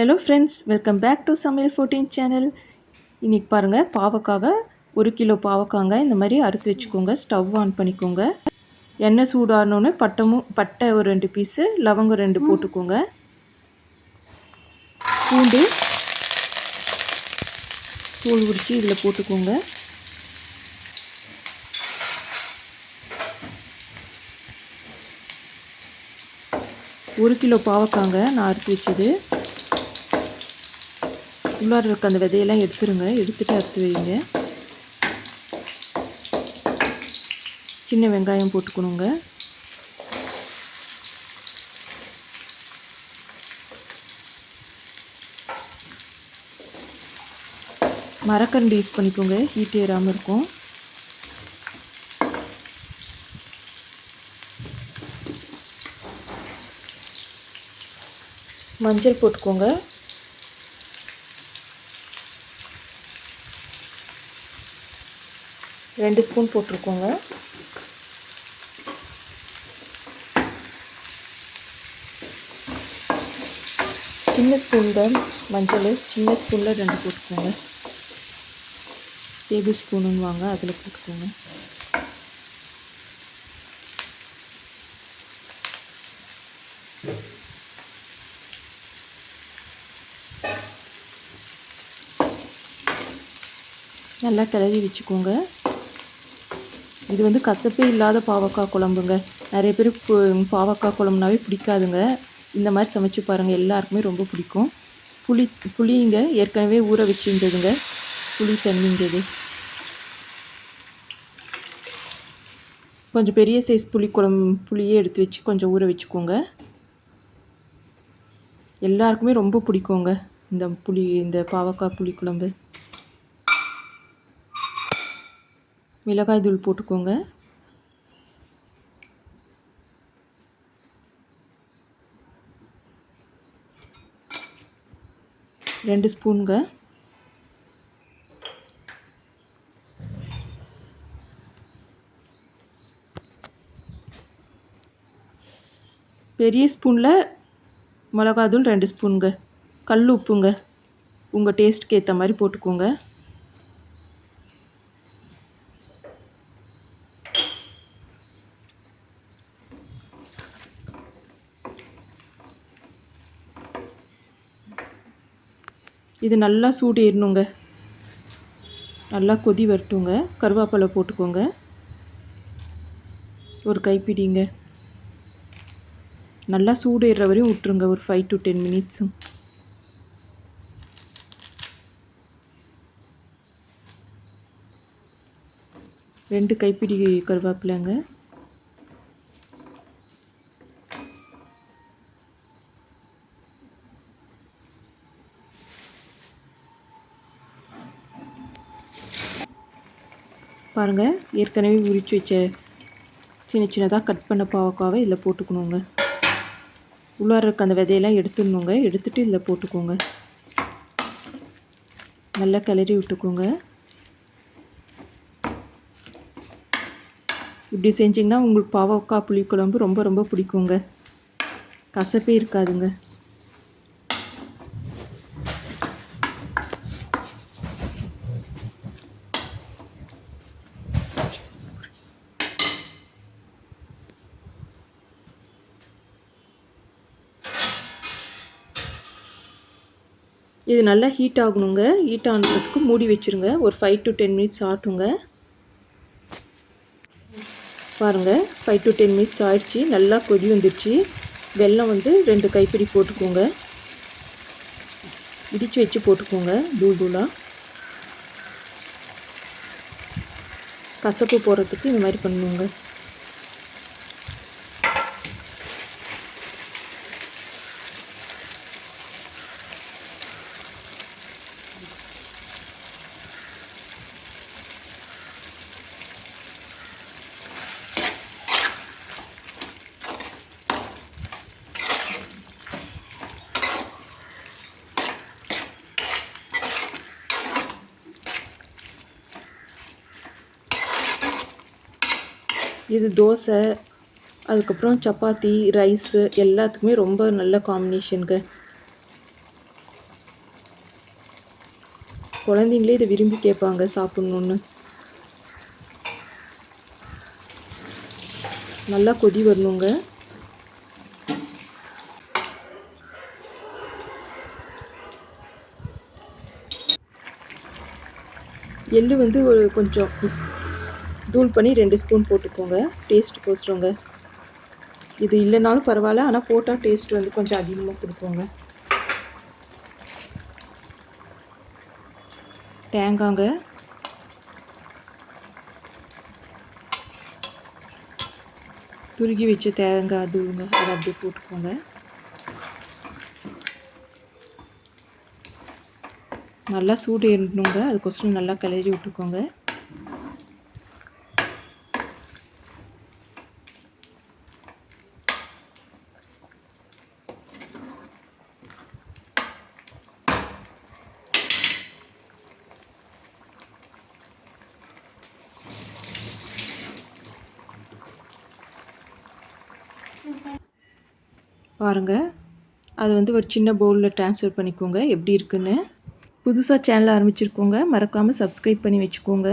Hello friends welcome back to சமையல் fourteen channel இன்றைக்கி பாருங்கள் பாவக்காவை ஒரு கிலோ பாவக்காங்க இந்த மாதிரி அறுத்து வச்சுக்கோங்க. ஸ்டவ் ஆன் பண்ணிக்கோங்க. எண்ணெய் சூடானோன்னு பட்டமும் பட்டை ஒரு ரெண்டு பீஸு லவங்கம் ரெண்டு போட்டுக்கோங்க. பூண்டு தூள் உரித்து இதில் போட்டுக்கோங்க. ஒரு கிலோ பாவக்காங்க நான் அறுத்து வச்சது. உள்ளார இருக்க அந்த விதையெல்லாம் எடுத்துருங்க. எடுத்துகிட்டு அறுத்து வைங்க சின்ன வெங்காயம் போட்டுக்கணுங்க. மரக்கரண்டி யூஸ் பண்ணிக்கோங்க. ஹீட் ஏறாமல் இருக்கும். மஞ்சள் போட்டுக்கோங்க. ரெண்டு ஸ்பூன் போட்டிருக்கோங்க. சின்ன ஸ்பூன் தான் மஞ்சள் சின்ன ஸ்பூனில் ரெண்டு போட்டுக்கோங்க. டேபிள் ஸ்பூனுன்னு வாங்க அதில் போட்டுக்கோங்க. நல்லா கிளறி வச்சுக்கோங்க. இது வந்து கசப்பே இல்லாத பாவக்காய் குழம்புங்க. நிறைய பேர் பாவக்காய் குழம்புனாவே பிடிக்காதுங்க. இந்த மாதிரி சமைச்சு பாருங்கள் எல்லாருக்குமே ரொம்ப பிடிக்கும். புளி புளிங்க ஏற்கனவே ஊற வச்சுருந்ததுங்க. புளி தண்ணிங்கிறது கொஞ்சம் பெரிய சைஸ் புளி குழம்பு புளியே எடுத்து வச்சு கொஞ்சம் ஊற வச்சுக்கோங்க. எல்லாருக்குமே ரொம்ப பிடிக்குங்க இந்த புளி இந்த பாவக்காய் புளி குழம்பு. மிளகாய் தூள் போட்டுக்கோங்க. ரெண்டு ஸ்பூனுங்க. பெரிய ஸ்பூனில் மிளகாத்தூள் ரெண்டு ஸ்பூனுங்க. கல் உப்புங்க. உங்கள் டேஸ்ட்டுக்கு ஏற்ற மாதிரி போட்டுக்கோங்க. இது நல்லா சூடு ஏறணுங்க நல்லா கொதி வரட்டுங்க. கருவேப்பிலை போட்டுக்கோங்க. ஒரு கைப்பிடிங்க. நல்லா சூடு வரையும் விட்டுருங்க. ஒரு ஃபைவ் டு டென் மினிட்ஸும் ரெண்டு கைப்பிடி கருவேப்பிலைங்க. பாருங்கள் ஏற்கனவே உரித்து வச்ச சின்ன சின்னதாக கட் பண்ண பாவக்காவை இதில் போட்டுக்கணுங்க. உள்ளார இருக்க அந்த விதையெல்லாம் எடுத்துடணுங்க. எடுத்துகிட்டு இதில் போட்டுக்கோங்க. நல்லா கிளறி விட்டுக்கோங்க. இப்படி செஞ்சிங்கன்னா உங்களுக்கு பாவக்காய் புளிக்குழம்பு ரொம்ப ரொம்ப பிடிக்குங்க. கசப்பே இருக்காதுங்க. இது நல்லா ஹீட் ஆகணுங்க. ஹீட் ஆனதுக்கு மூடி வச்சுருங்க. ஒரு ஃபைவ் டு டென் மினிட்ஸ் ஆட்டுங்க. பாருங்கள் ஃபைவ் டு டென் மினிட்ஸ் ஆயிடுச்சு. நல்லா கொதி வந்துடுச்சு வெல்லம் வந்து ரெண்டு கைப்பிடி போட்டுக்கோங்க. இடித்து வச்சு போட்டுக்கோங்க. தூள் தூளாக கசப்பு போகிறதுக்கு இந்த மாதிரி பண்ணுவோங்க இது தோசை அதுக்கப்புறம் சப்பாத்தி ரைஸு எல்லாத்துக்குமே ரொம்ப நல்ல காம்பினேஷனுங்க குழந்தைங்களே இதை விரும்பி கேட்பாங்க சாப்பிட்ணுன்னு நல்லா கொதி வரணுங்க. எள்ளு வந்து ஒரு கொஞ்சம் தூள் பண்ணி ரெண்டு ஸ்பூன் போட்டுக்கோங்க. டேஸ்ட் போஸ்ட்ருங்க. இது இல்லைனாலும் பரவாயில்ல ஆனால் போட்டால் டேஸ்ட் வந்து கொஞ்சம் அதிகமாக கொடுப்போங்க தேங்காங்க. துருகி வச்ச தேங்காய் தூளுங்க அதை அப்படியே போட்டுக்கோங்க. நல்லா சூடு ஏறணுங்க. அதுக்கோசரம் நல்லா கிளறி விட்டுக்கோங்க. பாருங்க. அது வந்து ஒரு சின்ன பவுலில் ட்ரான்ஸ்ஃபர் பண்ணிக்கோங்க. எப்படி இருக்குன்னு? புதுசாக சேனல் ஆரம்பிச்சிருக்கோங்க. மறக்காமல் சப்ஸ்கிரைப் பண்ணி வச்சுக்கோங்க.